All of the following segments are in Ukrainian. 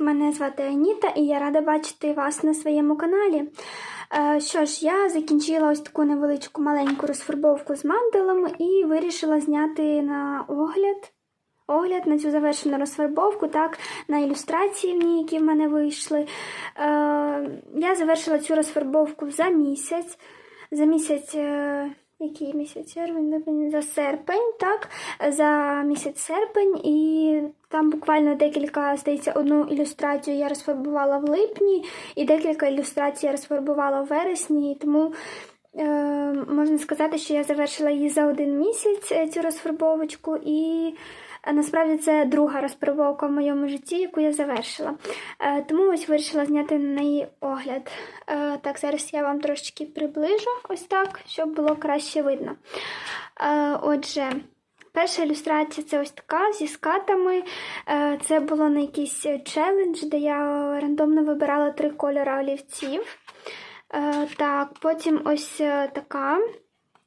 Мене звати Аніта і я рада бачити вас на своєму каналі. Е, Що ж, я закінчила ось таку невеличку маленьку розфарбовку з мандалами і вирішила зняти на огляд. Огляд на цю завершену розфарбовку, так, на ілюстрації, які в мене вийшли. Е, я завершила цю розфарбовку за місяць. За місяць, е, який місяць? Липень, за серпень, так, за місяць серпень, і там буквально декілька, здається, одну ілюстрацію я розфарбувала в липні, і декілька ілюстрацій я розфарбувала в вересні, і тому. Е, можна сказати, що я завершила її за один місяць е, цю розфарбовочку, і насправді це друга розфарбовка в моєму житті, яку я завершила. Е, тому ось вирішила зняти на неї огляд. Е, так, зараз я вам трошечки приближу, ось так, щоб було краще видно. Е, отже. Перша ілюстрація це ось така зі скатами. Е, Це було на якийсь челендж, де я рандомно вибирала три кольори олівців. Е, Так, потім ось е, така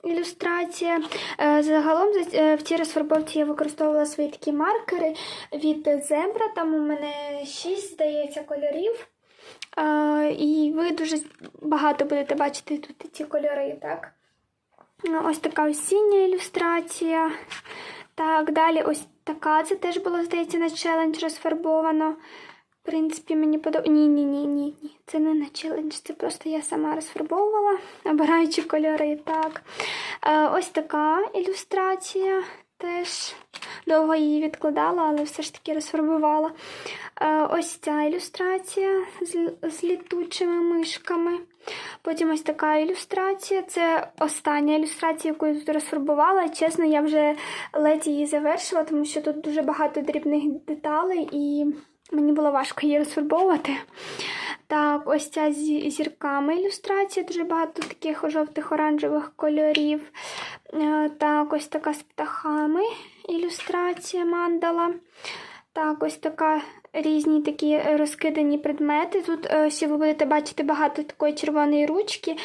ілюстрація. Е, Загалом е, в цій розфарбовці я використовувала свої такі маркери від зебра. Там у мене шість, здається, кольорів. Е, І ви дуже багато будете бачити тут ці кольори, так? Ну, Ось така осіння ілюстрація. Так, далі ось така. Це теж було, здається, на челендж розфарбовано. В принципі, мені подобається. Ні, ні, ні, ні, ні. Це не на челендж, це просто я сама розфарбовувала, обираючи кольори. Так. Е, ось така ілюстрація. Теж довго її відкладала, але все ж таки розфарбувала. Е, ось ця ілюстрація з, з літучими мишками. Потім ось така ілюстрація. Це остання ілюстрація, яку я тут розфарбувала. Чесно, я вже ледь її завершила, тому що тут дуже багато дрібних деталей, і мені було важко її розфарбовувати. Так, ось ця зі зірками ілюстрація, дуже багато таких жовтих оранжевих кольорів. Е, Так, ось така з птахами ілюстрація мандала. Так, ось така різні такі розкидані предмети. Тут ще ви будете бачити багато такої червоної ручки,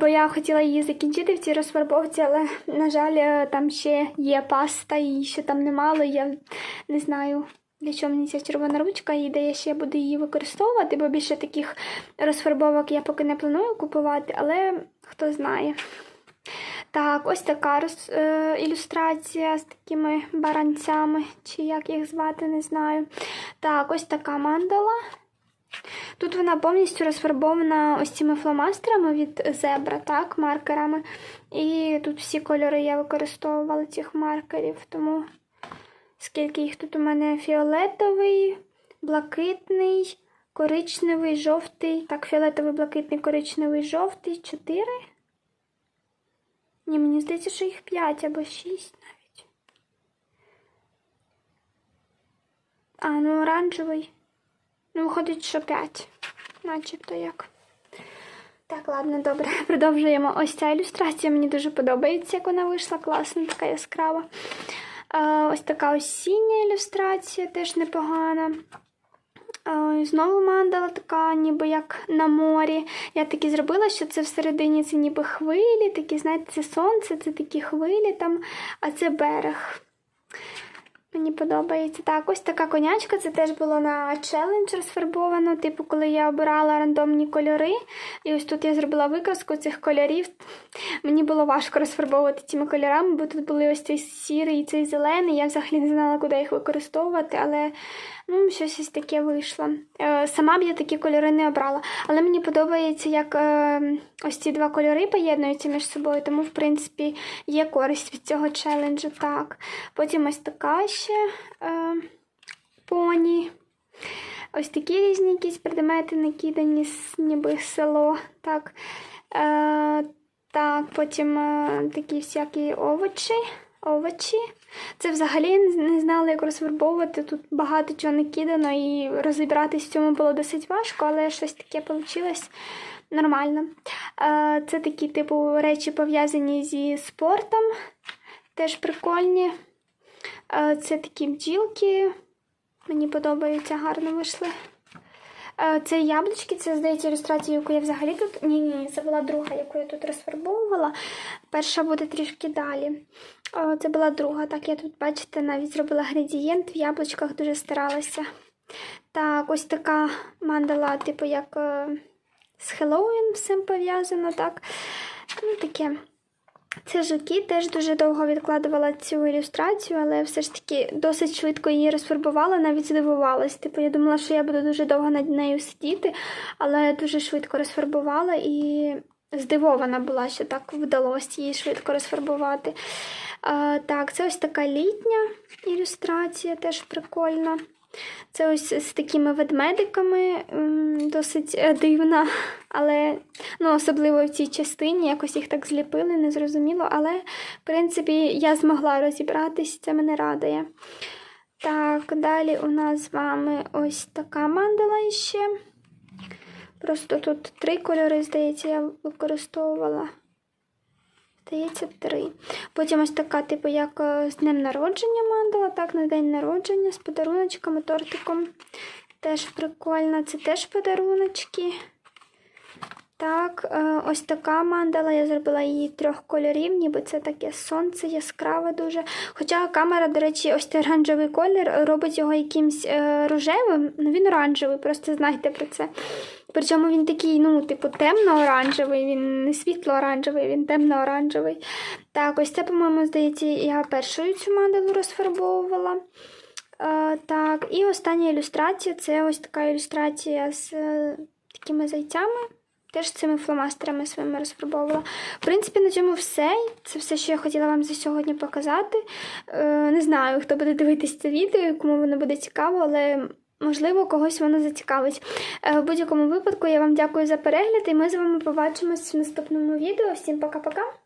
бо я хотіла її закінчити в цій розфарбовці, але, на жаль, е, там ще є паста, її ще там немало. Я не знаю, для чого мені ця червона ручка, і де я ще буду її використовувати, бо більше таких розфарбовок я поки не планую купувати, але хто знає. Так, ось така роз, е, ілюстрація з такими баранцями, чи як їх звати, не знаю. Так, ось така мандала. Тут вона повністю розфарбована ось цими фломастерами від зебра, так, маркерами. І тут всі кольори я використовувала цих маркерів, тому скільки їх тут у мене фіолетовий, блакитний, коричневий, жовтий. Так, фіолетовий, блакитний, коричневий, жовтий, чотири. Ні, мені здається, що їх 5 або 6 навіть. А, ну оранжевий. Ну, виходить, що 5. Начебто як. Так, ладно, добре. Продовжуємо. Ось ця ілюстрація. Мені дуже подобається, як вона вийшла. Класна, така яскрава. Ось така осіння ілюстрація, теж непогана. Знову мандала така, ніби як на морі. Я таки зробила, що це всередині це ніби хвилі, такі, знаєте, це сонце, це такі хвилі там, а це берег. Мені подобається. Так, ось така конячка. Це теж було на челендж розфарбовано. Типу, коли я обирала рандомні кольори. І ось тут я зробила виказку цих кольорів. Мені було важко розфарбовувати цими кольорами, бо тут були ось цей сірий і цей зелений. Я взагалі не знала, куди їх використовувати, але ну, щось ось таке вийшло. Е, сама б я такі кольори не обрала. Але мені подобається, як е, ось ці два кольори поєднуються між собою, тому, в принципі, є користь від цього челенджу. Так. Потім ось така ще е, поні. Ось такі різні якісь предмети накидані, ніби село. Так, так потім такі всякі овочі. Овочі. Це взагалі не не знала, як розфарбовувати. Тут багато чого накидано, і розібратись в цьому було досить важко, але щось таке вийшло нормально. Е, Це такі, типу, речі пов'язані зі спортом. Теж прикольні. Е, Це такі бджілки. Мені подобаються, гарно вийшли. Е, Це яблучки, це, здається, ілюстрація, яку я взагалі тут. Ні, ні, це була друга, яку я тут розфарбовувала. Перша буде трішки далі. Е, Це була друга. Так, я тут, бачите, навіть зробила градієнт в яблучках, дуже старалася. Так, ось така мандала, типу, як е, з Хеллоуін всім пов'язано, так. Ну, таке. Це жуки, теж дуже довго відкладувала цю ілюстрацію, але все ж таки досить швидко її розфарбувала, навіть здивувалась. Типу, я думала, що я буду дуже довго над нею сидіти, але дуже швидко розфарбувала і здивована була, що так вдалося її швидко розфарбувати. А, так, це ось така літня ілюстрація, теж прикольна. Це ось з такими ведмедиками, досить е, дивна, але ну, особливо в цій частині якось їх так зліпили, незрозуміло, але в принципі я змогла розібратись, це мене радує. Так, далі у нас з вами ось така мандала іще. Просто тут три кольори, здається, я використовувала. Здається, три. Потім ось така, типу, як е, з днем народження мандала, так, на день народження з подаруночками, тортиком. Теж прикольно. Це теж подаруночки. Так, е, ось така мандала. Я зробила її трьох кольорів, ніби це таке сонце яскраве дуже. Хоча камера, до речі, ось цей оранжевий колір робить його якимсь е, рожевим. Ну, він оранжевий, просто знайте про це. Причому він такий, ну, типу, темно-оранжевий, він не світло-оранжевий, він темно-оранжевий. Так, ось це, по-моєму, здається, я першою цю мандалу розфарбовувала. Е, так, і остання ілюстрація це ось така ілюстрація з такими зайцями. Теж цими фломастерами своїми розфарбовувала. В принципі, на цьому все. Це все, що я хотіла вам за сьогодні показати. Е, не знаю, хто буде дивитись це відео, кому воно буде цікаво, але можливо когось воно зацікавить. Е, в будь-якому випадку я вам дякую за перегляд, і ми з вами побачимось в наступному відео. Всім пока-пока!